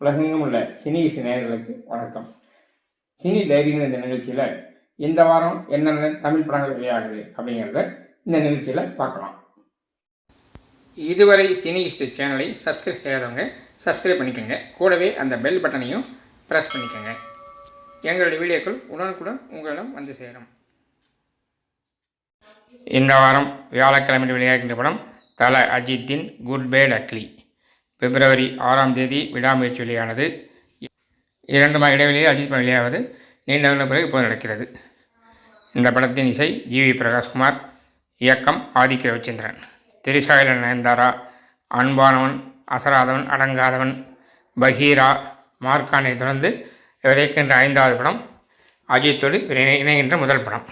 உலகெங்கும் உள்ள சினி இசை நேயர்களுக்கு வணக்கம். சினி தைரியம் இந்த நிகழ்ச்சியில் இந்த வாரம் என்னென்ன தமிழ் படங்கள் வெளியாகுது அப்படிங்கிறத இந்த நிகழ்ச்சியில் பார்க்கலாம். இதுவரை சினி இஸ்ட் சேனலை சப்ஸ்கிரைப் செய்யாதவங்க சப்ஸ்கிரைப் பண்ணிக்கோங்க. கூடவே அந்த பெல் பட்டனையும் ப்ரெஸ் பண்ணிக்கோங்க. எங்களுடைய வீடியோக்கள் உடனுக்குடன் உங்களிடம் வந்து சேரும். இந்த வாரம் வியாழக்கிழமை வெளியாகின்ற படம் தல அஜித்தின் குட் பேட் அக்லி பிப்ரவரி ஆறாம் தேதி விடாமுயற்சி வெளியானது இரண்டு மாத இடைவெளியில் அஜித் படம் வெளியாவது நீண்ட நாள் பிறகு இப்போது நடக்கிறது. இந்த படத்தின் இசை ஜிவி பிரகாஷ்குமார் இயக்கம் ஆதிக்க ரவிச்சந்திரன் திரிசாயில நயன்தாரா அன்பானவன் அசராதவன் அடங்காதவன் பகீரா மார்க்கானை தொடர்ந்து இவர் இயக்கின்ற ஐந்தாவது படம் அஜித்தோடு இணை- இணைகின்ற முதல் படம்.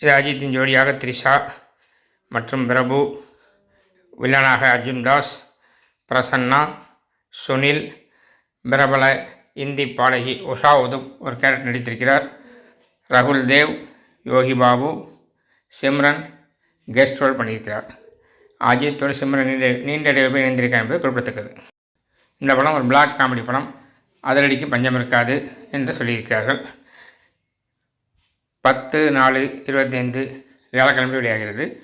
இது அஜித்தின் ஜோடியாக த்ரிஷா மற்றும் பிரபு வில்லனாக அர்ஜுன் தாஸ் பிரசன்னா சுனில் பிரபல இந்தி பாடகி உஷா உதுப் ஒரு கேரக்டர் நடித்திருக்கிறார். ரகுல் தேவ் யோகி பாபு சிம்ரன் கெஸ்ட் ரோல் பண்ணியிருக்கிறார். அஜித்தோடு சிம்ரன் நீண்ட நீண்ட இடைவெளி இணைந்திருக்கார் என்பது குறிப்பிடத்தக்கது. இந்த படம் ஒரு பிளாக் காமெடி படம். அதிரடிக்கு பஞ்சம் இருக்காது என்று சொல்லியிருக்கிறார்கள். பத்து நாலு இருபத்தைந்து வியாழக்கிழமை வெளியாகிறது.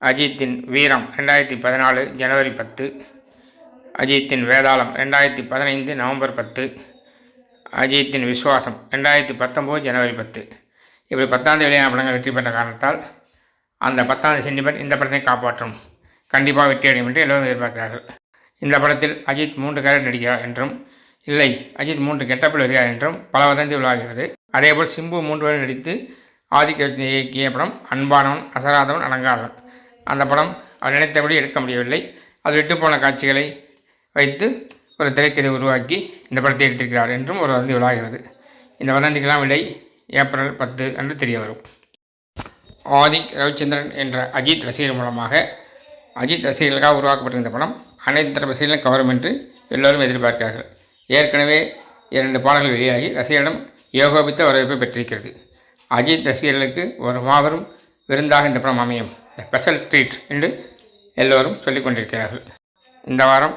அஜித்தின் வீரம் ரெண்டாயிரத்தி பதினாலு ஜனவரி பத்து. அஜித்தின் வேதாளம் ரெண்டாயிரத்தி பதினைந்து நவம்பர் பத்து. அஜித்தின் விஸ்வாசம் ரெண்டாயிரத்தி பத்தொம்போது ஜனவரி பத்து. இப்படி பத்தாந்து வெளியான படங்கள் வெற்றி பெற்ற காரணத்தால் அந்த பத்தாண்டு சென்டிமெண்ட் இந்த படத்தை காப்பாற்றும். கண்டிப்பாக வெற்றி அடையும் என்று எல்லோரும் எதிர்பார்க்கிறார்கள். இந்த படத்தில் அஜித் மூன்று கேரட் நடிக்கிறார் என்றும் இல்லை அஜித் மூன்று கெட்டப்பில் வருகிறார் என்றும் பல வதந்தி உலாகிறது அதேபோல் சிம்பு மூன்று வரை நடித்து ஆதிக்க இயக்கிய படம் அன்பானவன் அசராதவன் அடங்காதவன் அந்த படம் அவர் நினைத்தபடி எடுக்க முடியவில்லை. அது விட்டுப்போன காட்சிகளை வைத்து ஒரு திரைக்கதை உருவாக்கி இந்த படத்தை எடுத்திருக்கிறார் என்றும் ஒரு வதந்தி விழாகிறது இந்த வதந்திக்கெல்லாம் விடை ஏப்ரல் பத்து அன்று தெரிய வரும் ஆதிக் ரவிச்சந்திரன் என்ற அஜித் ரசிகர் மூலமாக அஜித் ரசிகர்களுக்காக உருவாக்கப்பட்ட இந்த படம் அனைத்து தரப்பு ரசிகர்களும் கவரும் என்று எல்லோரும் எதிர்பார்க்கிறார்கள். ஏற்கனவே இரண்டு பாடல்கள் வெளியாகி ரசிகர்களிடம் ஏகோபித்த வரவேற்பை பெற்றிருக்கிறது. அஜித் ரசிகர்களுக்கு ஒரு மாபெரும் விருந்தாக இந்த படம் அமையும். ஸ்பெஷல் ட்ரீட் என்று எல்லோரும் சொல்லிக் கொண்டிருக்கிறார்கள். இந்த வாரம்